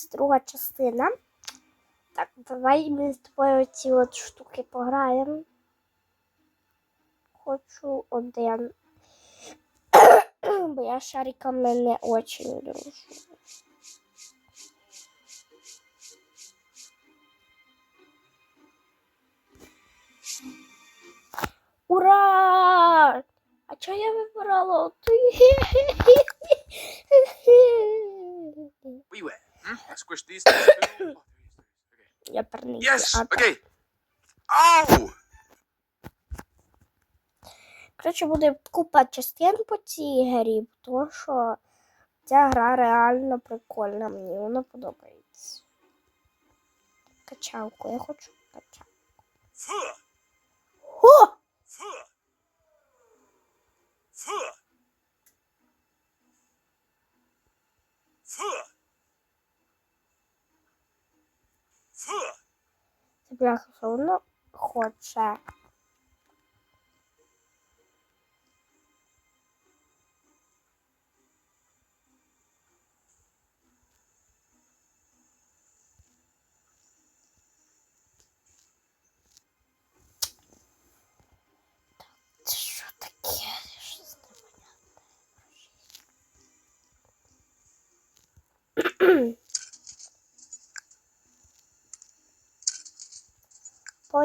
це друга частина. Так, давай ми з тобою ці от штуки пограємо. Хочу один. Бо я шариками не очень дружу. Ура! А чого я вибирала оту? Yes. Okay. Oh. Коротше, буде купа частин по цій грі, тому що ця гра реально прикольна. Мені вона подобається. Качалку, я хочу качалку. Бляха, все одно хоче.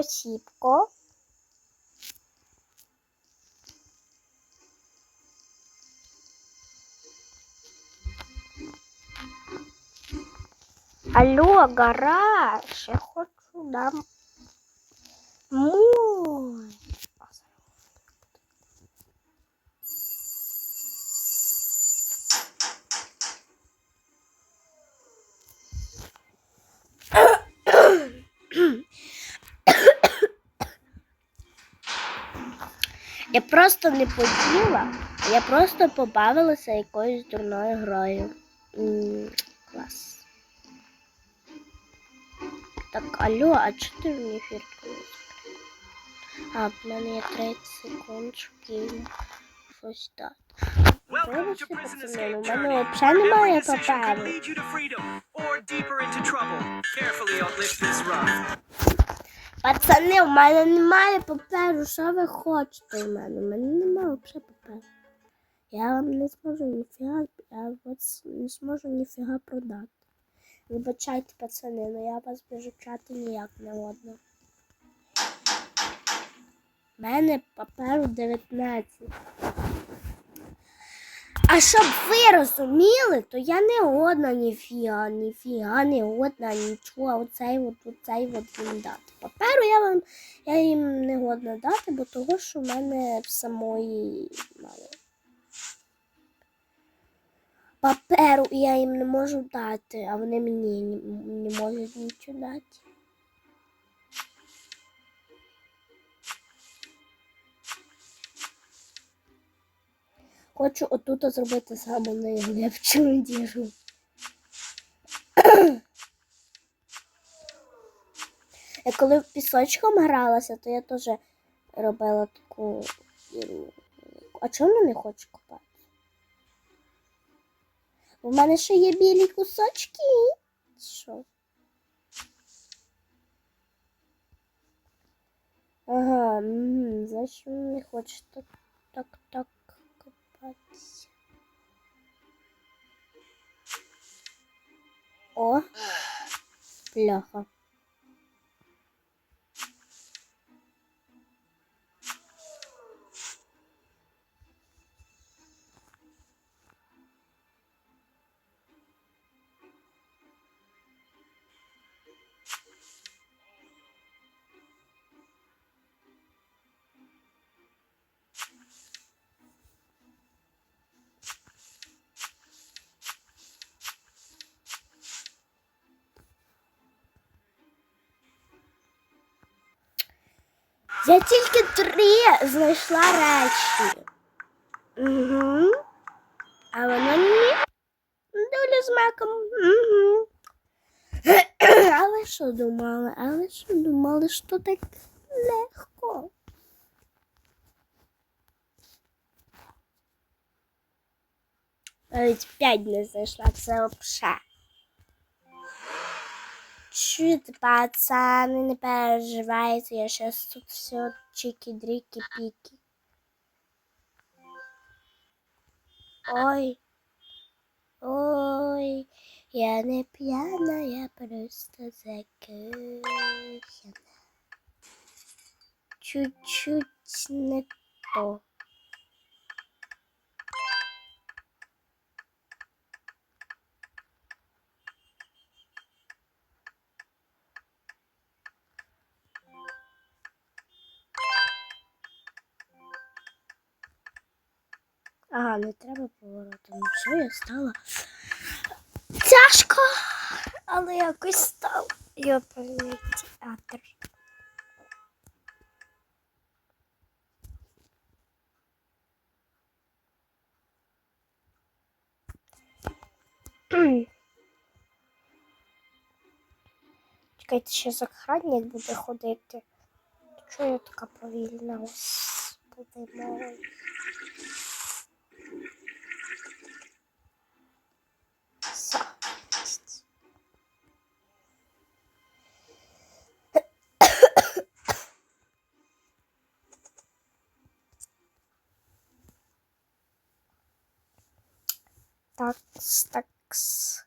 Посіпко. Алло, гараж, я хочу дам. Мой. Я просто не поділа, я просто побавилася якоюсь дурною грою. М, Клас. Так, алло, а чого ти мені фіртку? А, в мене є 30 секунд, щоб щось дати. Вибачте, пацани, у мене взагалі немає паперу. Пацани, у мене немає паперу, що ви хочете в мене? У мене немає взагалі паперу. Я вам не зможу ніфіга, я вас не зможу ніфіга продати. Вибачайте, пацани, але я вас вижучати ніяк не годно. У мене паперу 19. А щоб ви розуміли, то я не годна ніфіга, ніфіга не годна, нічого. Оцей от, оцей от їм дати. Паперу я вам я їм не годна дати, бо того, що в мене в самої мало. Паперу я їм не можу дати, а вони мені не можуть нічого дати. Хочу отут зробити саму найлегшу діру. Я коли пісочком гралася, то я теж робила таку діру. А чому не хоче купати? У мене ще є білі кусочки. Що? Ага, значить не хоче так, так, так копатися. О, пляха. Я тільки три знайшла речі. Угу. А вона ні. Доля з маком. Угу. Але що думали? Але що думали, що так легко? Навіть п'ять не знайшла, це взагалі. Чуть-чуть, пацани, не переживайте, я щас тут все чики-дрики-піки. Ой, ой, я не п'яна, я просто закохана. Чуть-чуть не то. Ага, не треба поворотом. Ну все, я стала. Тяжко, але якось стало. Йоперний театр. Чекайте, ще охранник буде ходити. Чого я така повільна? Господи мой. Такс, такс.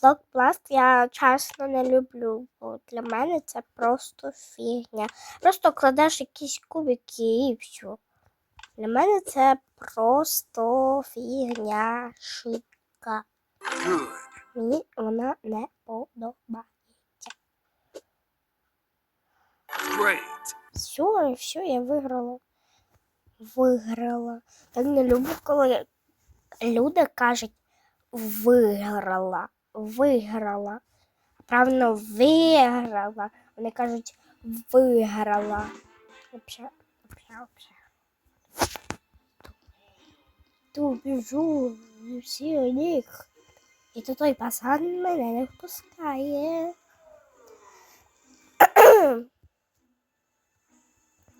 Блокбласт я чесно не люблю, бо для мене це просто фігня. Просто кладеш якісь кубики і все. Для мене це просто фігня шика. Мені вона не подобається. Great. Все, все, я виграла. Виграла. Так не люблю, коли люди кажуть виграла, виграла. Правильно, виграла. Вони кажуть виграла. Ту біжу, всі у них. І то той пасан мене не впускає.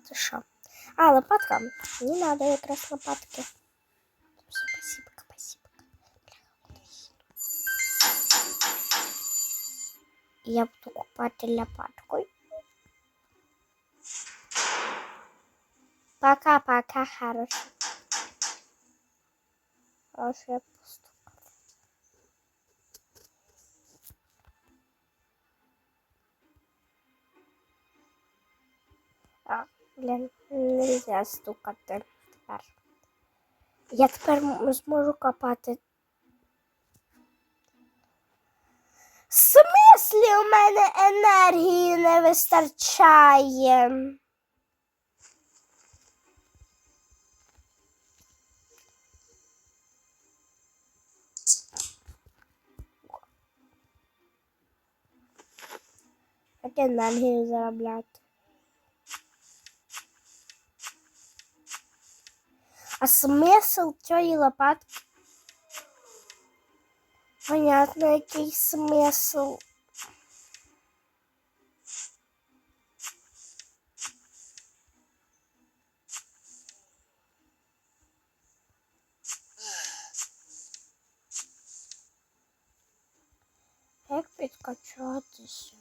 Це що? А, лопатка. Не надо якраз лопатки. Я буду купати лопаткою. Пока-пока, хорошо. Хорошо, я постукала. А, блін, нельзя стукати тепер. Я тепер м- зможу копати. В смислі у мене енергії не вистачає. Як енергію заробляти? А смисл цієї лопатки? Понятно, який смисл. Як підкачатися?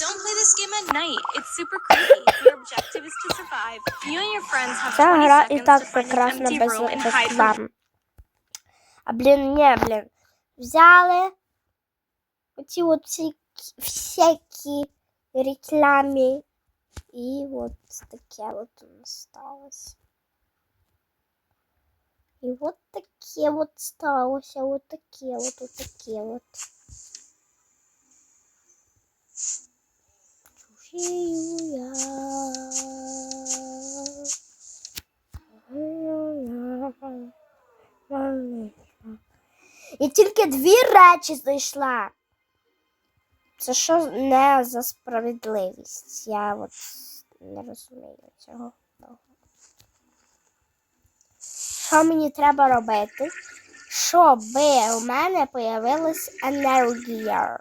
Don't play this game at night. It's super creepy. Your objective is to survive. You and your friends have 20 seconds to find an empty room and hide from. А блін, ні, блін. Взяли оці от всякі, всякі реклами. І от таке от у нас сталося. І от таке от сталося, от таке от, от таке от. Чужію І тільки дві речі знайшла. Це що не за справедливість? Я от не розумію цього. Що мені треба робити, щоб у мене появилась енергія?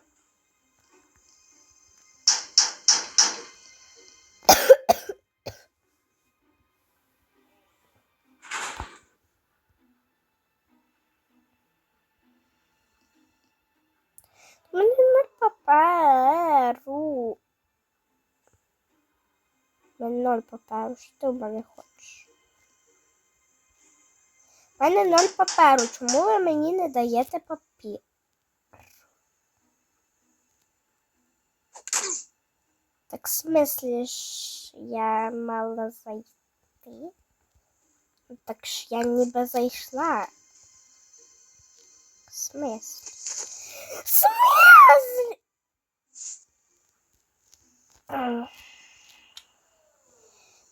У мене паперу. У мене ноль паперу. Що ти в мене хочеш? У мене ноль паперу. Чому ви мені не даєте папір? Так в я мала зайти? Так ж я ніби зайшла. В? В смислі? Ах.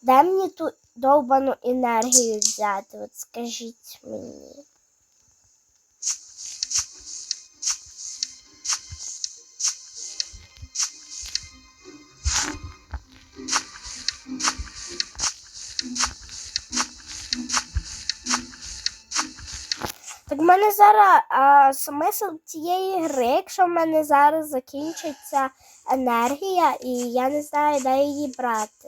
Мені ту довбану енергію взяти? От скажіть мені. Так в мене зараз а, смисл цієї гри, якщо в мене зараз закінчиться енергія, і я не знаю, де її брати.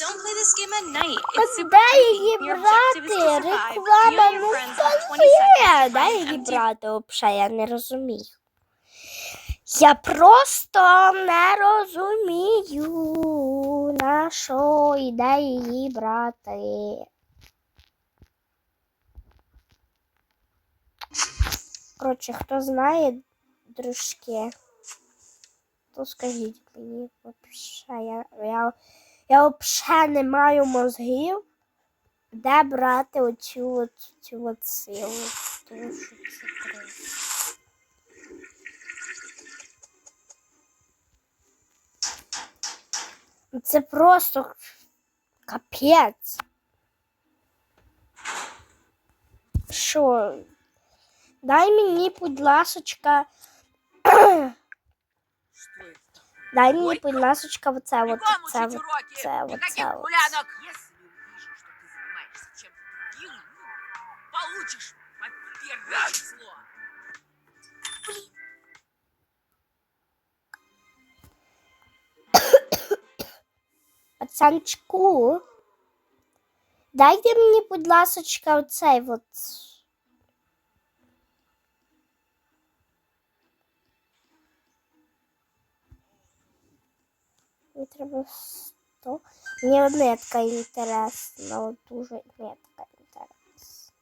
Don't play this game at night. It's super де її брати? Реклама, ну що have 20 seconds to Де її брати взагалі? Я не розумію. Я просто не розумію, на що і де її брати. Коротше, хто знає, дружки, то скажіть мені вообще. Я, я, я взагалі не маю мозгів, де брати оцю от, цю от силу. Тому що це Це просто капець. Що? Дай мені, будь ласочка. Дай мені, будь ласочка, оце от, Бегом це учить от. уроки! це вот це вот. получишь по число. Пацанчику. Дайте мені, будь ласочка, оцей от. треба 100. Мені от нитка інтересна, от дуже нитка інтересна.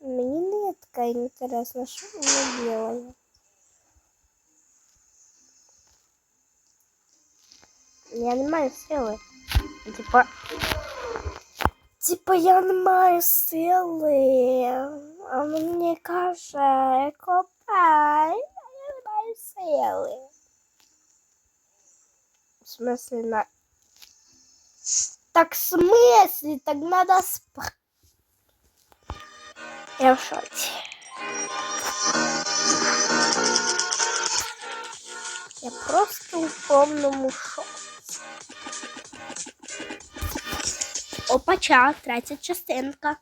Мені нитка інтересна, що вона робить? Я не маю сили. Типа. Типа я не маю сили. А мені каже, копай, а я не маю сили. В смысле на. Так в смысле? Так надо сп... Я в шоці. Я просто у повному шоці. Опача, третя частинка.